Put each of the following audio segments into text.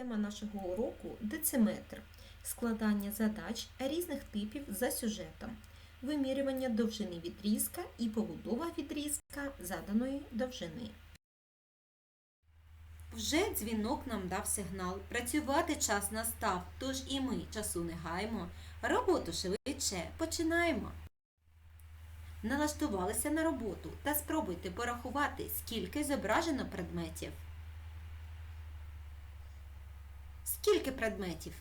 Тема нашого уроку дециметр. Складання задач різних типів за сюжетом, вимірювання довжини відрізка і побудова відрізка заданої довжини. Вже дзвінок нам дав сигнал. Працювати час настав, тож і ми часу не гаємо. Роботу швидше починаємо. Налаштувалися на роботу та спробуйте порахувати, скільки зображено предметів. Скільки предметів?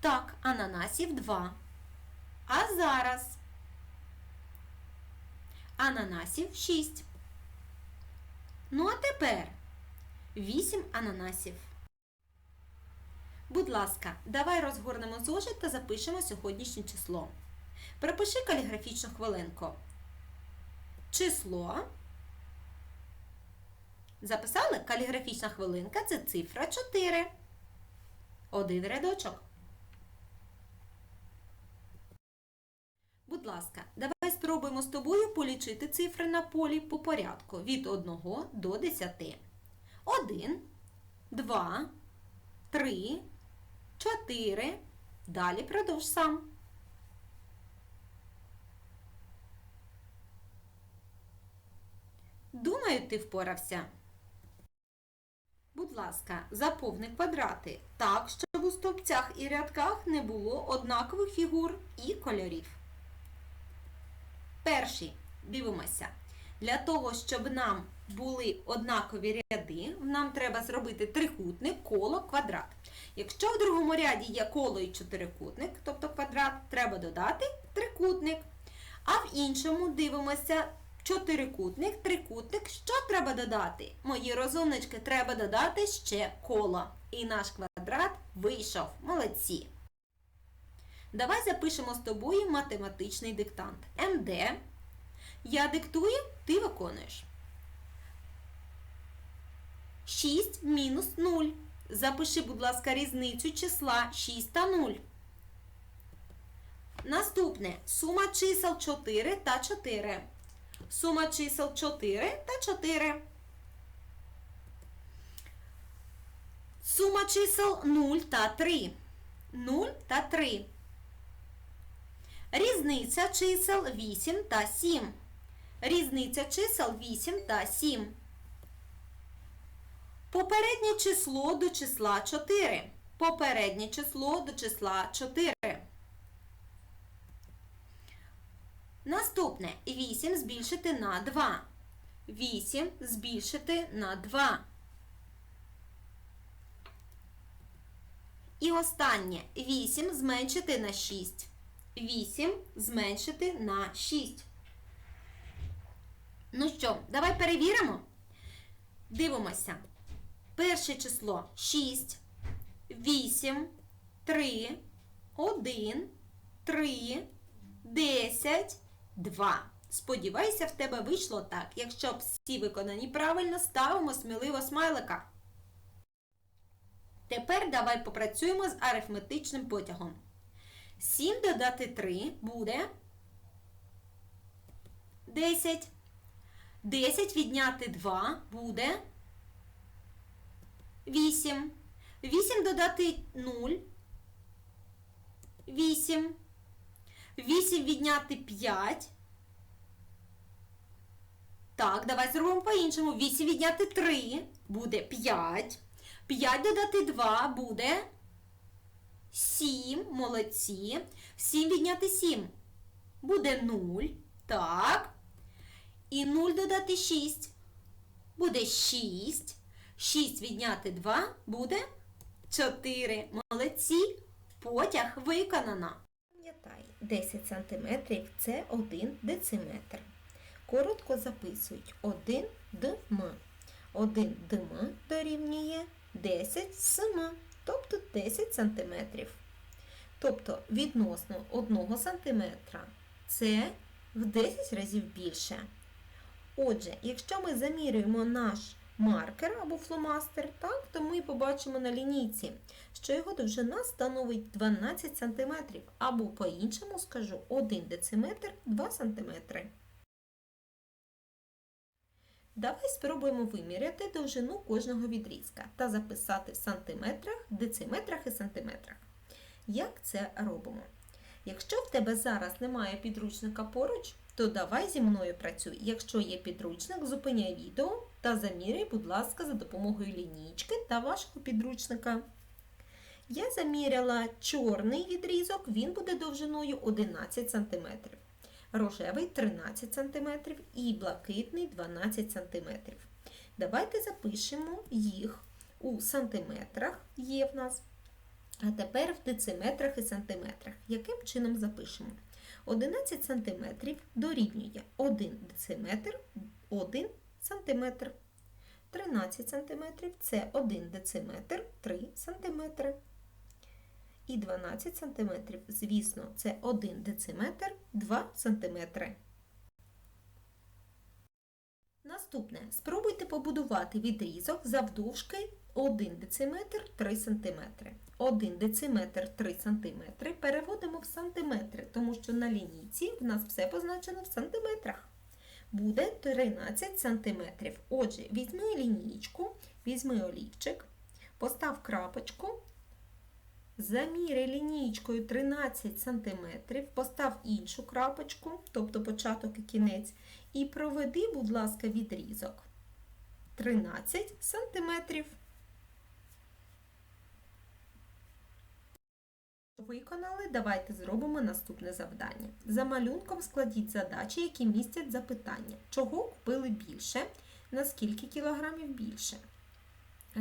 Так, ананасів два. А зараз? Ананасів шість. Ну а тепер 8 ананасів. Будь ласка, давай розгорнемо зошит та запишемо сьогоднішнє число. Пропиши каліграфічну хвилинку. Число. Записали каліграфічна хвилинка це цифра 4. Один рядочок. Будь ласка, давай спробуємо з тобою полічити цифри на полі по порядку від 1 до 10. Один, два, три, чотири. Далі продовж сам. Думаю, ти впорався. Будь ласка, заповни квадрати так, щоб у стовпцях і рядках не було однакових фігур і кольорів. Перший. Дивимося. Для того, щоб нам були однакові ряди, нам треба зробити трикутник, коло, квадрат. Якщо в другому ряді є коло і чотирикутник, тобто квадрат, треба додати трикутник. А в іншому дивимося чотирикутник, трикутник. Що треба додати? Мої розумнички, треба додати ще коло. І наш квадрат вийшов. Молодці. Давай запишемо з тобою математичний диктант. МД. Я диктую, ти виконуєш. 6 мінус 0. Запиши, будь ласка, різницю числа 6 та 0. Наступне сума чисел 4 та 4. Сума чисел 4 та 4. Сума чисел 0 та 3. 0 та 3. Різниця чисел 8 та 7. Різниця чисел 8 та 7. Попереднє число до числа 4. Попереднє число до числа 4. Наступне 8 збільшити на 2. 8 збільшити на 2. І останнє 8 зменшити на 6. 8 зменшити на 6. Ну що, давай перевіримо. Дивимося. Перше число 6, 8, 3, 1, 3, 10, 2. Сподіваюся, в тебе вийшло так. Якщо всі виконані правильно, ставимо сміливо смайлика. Тепер давай попрацюємо з арифметичним потягом. 7 додати 3 буде 10. 10 відняти 2 буде 8. 8 додати 0. 8. 8 відняти 5. Так, давай зробимо по-іншому. 8 відняти 3 буде 5. 5 додати 2 буде 7. Молодці. 7 відняти 7 буде 0. Так. І 0 додати 6 буде 6. 6 відняти 2 буде 4. Молодці. Потяг виконано. Пам'ятай, 10 см це 1 дециметр. Коротко записують 1 дм. 1 дм дорівнює 10 см, тобто 10 см. Тобто відносно 1 см це в 10 разів більше. Отже, якщо ми замірюємо наш маркер або фломастер, так, то ми побачимо на лінійці, що його довжина становить 12 см, або по-іншому скажу 1 дециметр 2 см. Давай спробуємо виміряти довжину кожного відрізка та записати в сантиметрах, дециметрах і сантиметрах. Як це робимо? Якщо в тебе зараз немає підручника поруч, то давай зі мною працюй. Якщо є підручник, зупиняй відео та заміряй, будь ласка, за допомогою лінійки та вашого підручника. Я заміряла чорний відрізок, він буде довжиною 11 см, рожевий 13 см і блакитний 12 см. Давайте запишемо їх у сантиметрах, є в нас. А тепер в дециметрах і сантиметрах. Яким чином запишемо? 11 см дорівнює 1 дециметр, 1 см. 13 см це 1 дециметр, 3 см. І 12 см, звісно, це 1 дециметр, 2 см. Наступне. Спробуйте побудувати відрізок завдовжки 1 дециметр 3 см. 1 дециметр 3 см переводимо в сантиметри, тому що на лінійці в нас все позначено в сантиметрах. Буде 13 см. Отже, візьми лінійку, візьми олівчик, постав крапочку, заміряй лінійкою 13 см, постав іншу крапочку, тобто початок і кінець, і проведи, будь ласка, відрізок 13 сантиметрів. Виконали, давайте зробимо наступне завдання. За малюнком складіть задачі, які містять запитання. Чого купили більше? На скільки кілограмів більше?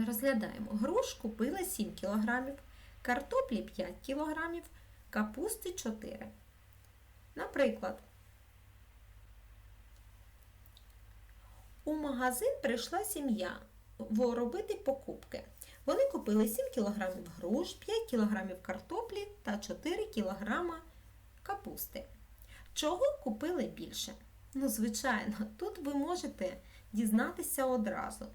Розглядаємо. Груш купили 7 кілограмів, картоплі 5 кілограмів, капусти 4. Наприклад, у магазин прийшла сім'я робити покупки. Вони купили 7 кг груш, 5 кг картоплі та 4 кг капусти. Чого купили більше? Ну, звичайно, тут ви можете дізнатися одразу,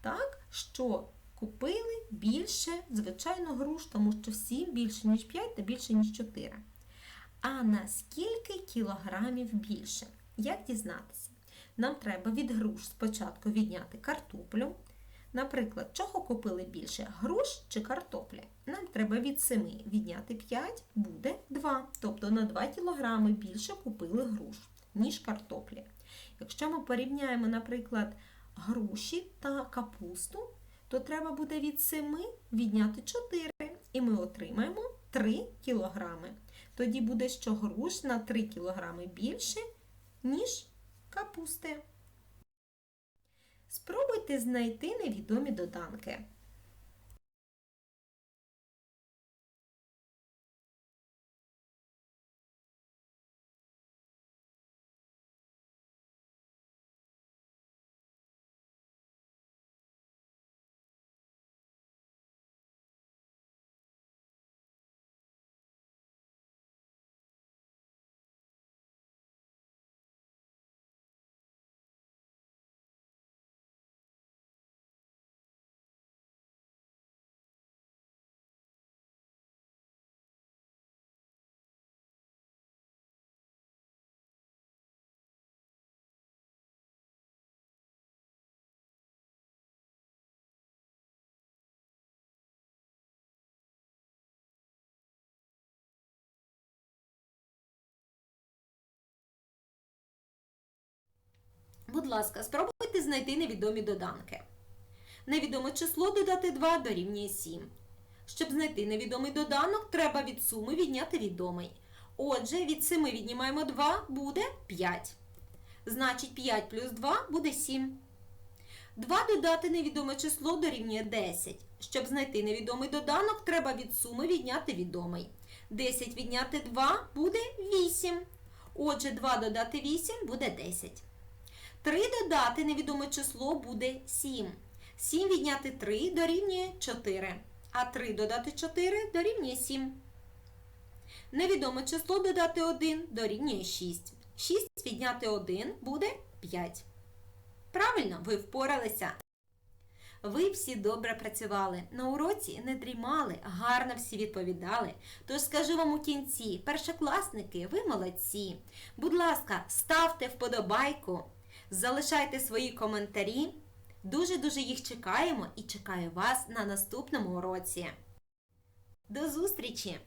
так, що купили більше, звичайно, груш, тому що 7 більше, ніж 5 та більше, ніж 4. А на скільки кілограмів більше? Як дізнатися? Нам треба від груш спочатку відняти картоплю. Наприклад, чого купили більше груш чи картоплі? Нам треба від 7 відняти 5, буде 2. Тобто на 2 кг більше купили груш, ніж картоплі. Якщо ми порівняємо, наприклад, груші та капусту, то треба буде від 7 відняти 4, і ми отримаємо 3 кг. Тоді буде, що груш на 3 кг більше, ніж капусти. Спробуйте знайти невідомі доданки. Будь ласка, спробуйте знайти невідомі доданки. Невідоме число додати 2 дорівнює 7. Щоб знайти невідомий доданок, треба від суми відняти відомий. Отже, від 7 віднімаємо 2 буде 5. Значить, 5 плюс 2 буде 7. 2 додати невідоме число дорівнює 10. Щоб знайти невідомий доданок, треба від суми відняти відомий. 10 відняти 2 буде 8. Отже, 2 додати 8 буде 10. 3 додати невідоме число буде 7. 7 відняти 3 дорівнює 4. А 3 додати 4 дорівнює 7. Невідоме число додати 1 дорівнює 6. 6 відняти 1 буде 5. Правильно, ви впоралися. Ви всі добре працювали, на уроці не дрімали, гарно всі відповідали. Тож скажу вам у кінці, першокласники, ви молодці. Будь ласка, ставте вподобайку, Залишайте свої коментарі. Дуже-дуже їх чекаємо і чекаю вас на наступному уроці. До зустрічі!